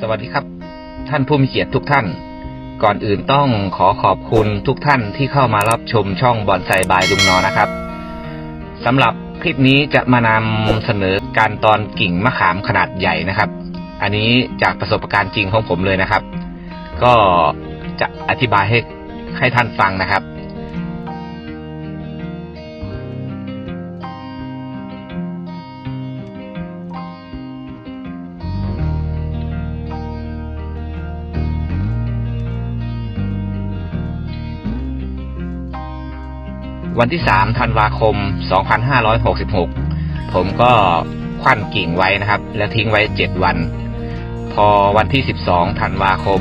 สวัสดีครับ ท่านผู้มีเกียรติทุกท่าน ก่อนอื่นต้องขอขอบคุณทุกท่านที่เข้ามารับชมช่องบอนไซบายลุงนอนะครับสำหรับคลิปนี้จะมานำเสนอการตอนกิ่งมะขามขนาดใหญ่นะครับ อันนี้จากประสบการณ์จริงของผมเลยนะครับ ก็จะอธิบายให้ให้ท่านฟังนะครับ วันที่3ธันวาคม 2566 ผมก็ควันกิ่งไว้นะครับ แล้วทิ้งไว้ 7 วัน พอวันที่ 12ธันวาคม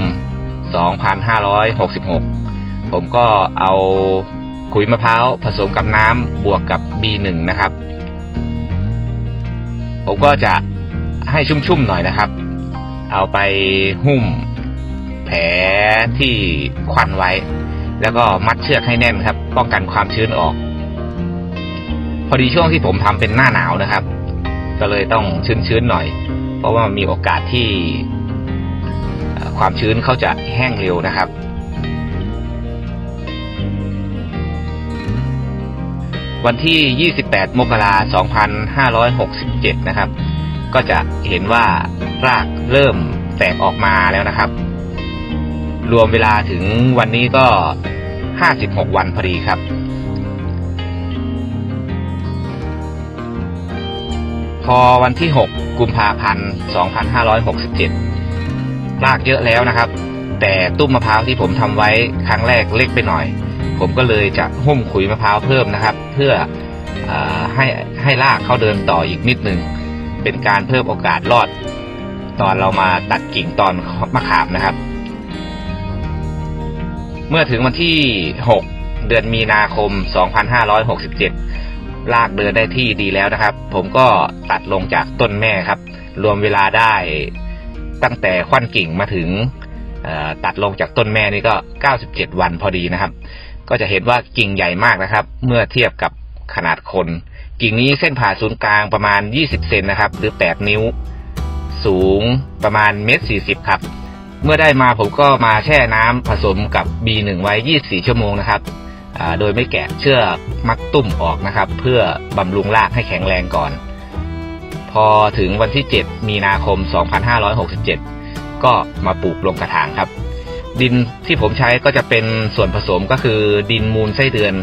2566 ผมก็เอาขุยมะพร้าวผสมกับน้ำบวกกับ B1 นะครับ ผมก็จะให้ชุ่มๆหน่อยนะครับ เอาไปหุ้มแผลที่ควันไว้ แล้วก็มัดเชือกให้แน่นครับ ป้องกันความชื้นออก พอดีช่วงที่ผมทำเป็นหน้าหนาวนะครับ ก็เลยต้องชื้นๆหน่อย เพราะว่ามีโอกาสที่ความชื้นเขาจะแห้งเร็วนะครับ วันที่ 28 มกราคม 2567 นะครับ ก็จะเห็นว่ารากเริ่มแตกออกมาแล้วนะครับ รวมเวลาถึงวันนี้ก็ 56 วันพอดีครับ พอวันที่ 6 กุมภาพันธ์ 2567 รากเยอะแล้วนะครับ แต่ตุ้มมะพร้าวที่ผมทำไว้ครั้งแรกเล็กไปหน่อย ผมก็เลยจะหุ้มขุยมะพร้าวเพิ่มนะครับ เพื่ออให้ให้รากเขาเดินต่ออีกนิดหนึ่ง เป็นการเพิ่มโอกาสรอด ตอนเรามาตัดกิ่งตอนมะขามนะครับ เมื่อถึงวันที่ 6 เดือนมีนาคม 2567 ลากเดินได้ที่ดีแล้วนะครับ ผมก็ตัดลงจากต้นแม่ครับ รวมเวลาได้ตั้งแต่ควันกิ่งมาถึงตัดลงจากต้นแม่นี่ก็ 97 วันพอดีนะครับ ก็จะเห็นว่ากิ่งใหญ่มากนะครับ เมื่อเทียบกับขนาดคน กิ่งนี้เส้นผ่าศูนย์กลางประมาณ 20 เซนนะครับ หรือ 8 นิ้ว สูงประมาณเมตร40 ครับ เมื่อได้มาผมก็มาแช่น้ำผสมกับ B1 ไว้ 24 ชั่วโมงนะครับโดยไม่แกะเชือกมัดตุ้มออกนะครับ เพื่อบำรุงรากให้แข็งแรงก่อน พอถึงวันที่ 7 มีนาคม 2567 ก็มาปลูกลงกระถางครับ ดินที่ผมใช้ก็จะเป็นส่วนผสมก็คือดินมูลไส้เดือน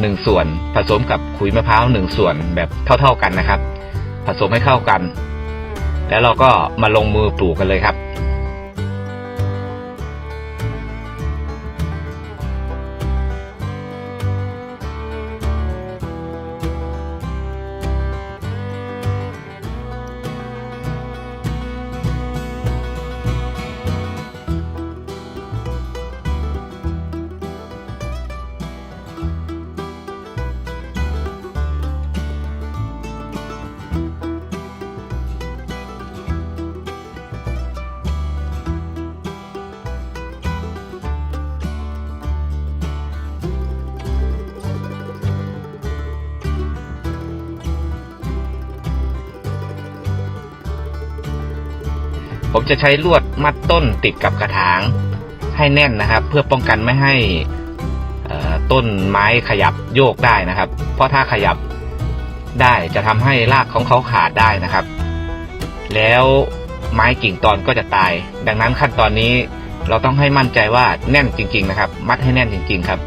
หนึ่งส่วน ผสมกับขุยมะพร้าวหนึ่งส่วนแบบเท่าๆกันนะครับ ผสมให้เข้ากัน แล้วเราก็มาลงมือปลูกกันเลยครับ ผมจะใช้ลวดมัดต้นติดกับกระถางให้แน่นนะครับ เพื่อป้องกันไม่ให้ต้นไม้ขยับโยกได้นะครับ เพราะถ้าขยับได้จะทำให้รากของเขาขาดได้นะครับ แล้วไม้กิ่งตอนก็จะตาย ดังนั้นขั้นตอนนี้เราต้องให้มั่นใจว่าแน่นจริง ๆ นะครับ มัดให้แน่นจริง ๆ ครับ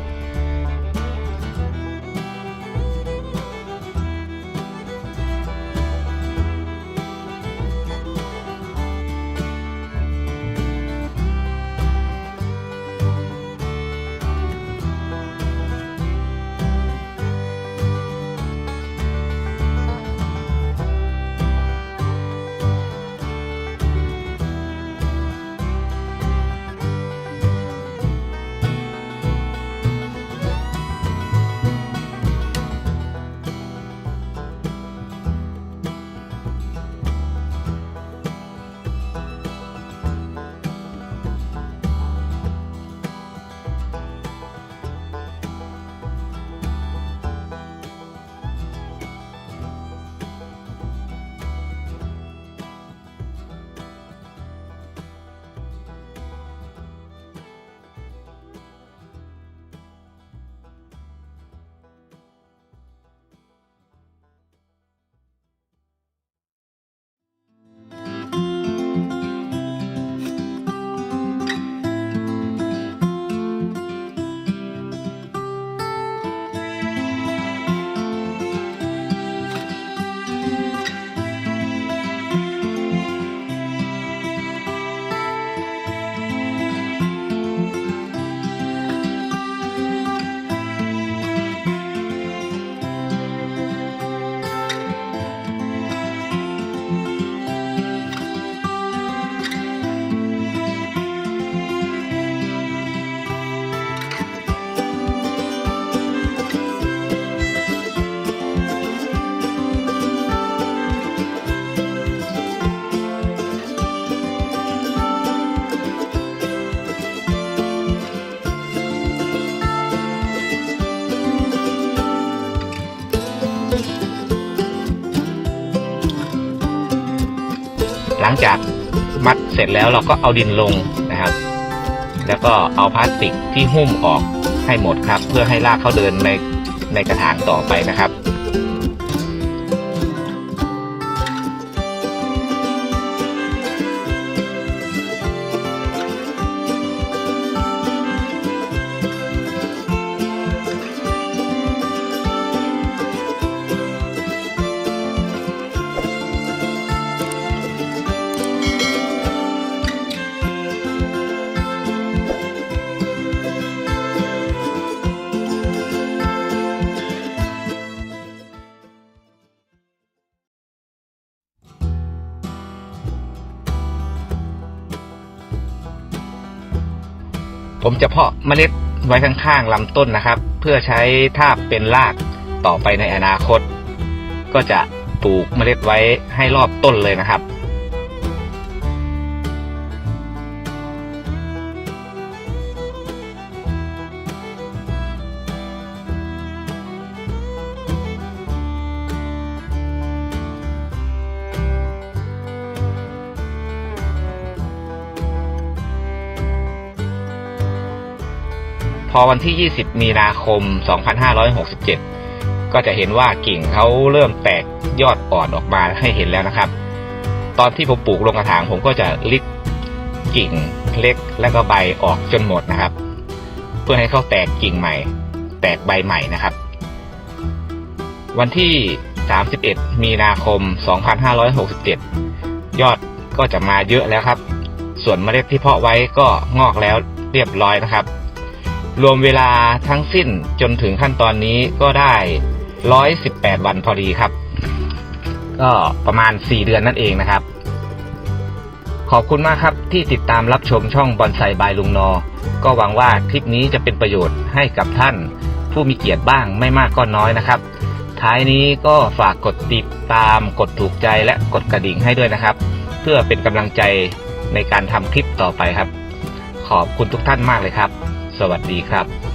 ลังจากมัดเสร็จแล้วเราก็เอาดินลงนะครับ แล้วก็เอาพลาสติกที่หุ้มออกให้หมดครับ เพื่อให้รากเขาเดินในในกระถางต่อไปนะครับ ผมจะเพาะเมล็ดไว้ข้างๆลำต้นนะครับ เพื่อใช้ทาบเป็นรากต่อไปในอนาคต ก็จะปลูกเมล็ดไว้ให้รอบต้นเลยนะครับ อวันที่ 20 มีนาคม 2567 ก็จะเห็นว่ากิ่งเขาเริ่มแตกยอดอ่อนออกมาให้เห็นแล้วนะครับ ตอนที่ผมปลูกลงกระถางผมก็จะลิดกิ่งเล็กและก็ใบออกจนหมดนะครับ เพื่อให้เขาแตกกิ่งใหม่ แตกใบใหม่นะครับ วันที่ 31 มีนาคม 2567 ยอดก็จะมาเยอะแล้วครับ ส่วนเมล็ดที่เพาะไว้ก็งอกแล้วเรียบร้อยนะครับ รวมเวลาทั้งสิ้นจนถึงขั้นตอนนี้ก็ได้ 118 วันพอดีครับ ก็ประมาณ 4 เดือนนั่นเองนะครับ ขอบคุณมากครับที่ติดตามรับชมช่องบอนไซบายลุงนอ ก็หวังว่าคลิปนี้จะเป็นประโยชน์ให้กับท่าน ผู้มีเกียรติบ้างไม่มากก็น้อยนะครับ ท้ายนี้ก็ฝากกดติดตามกดถูกใจและกดกระดิ่งให้ด้วยนะครับ เพื่อเป็นกำลังใจในการทำคลิปต่อไปครับ ขอบคุณทุกท่านมากเลยครับ สวัสดีครับ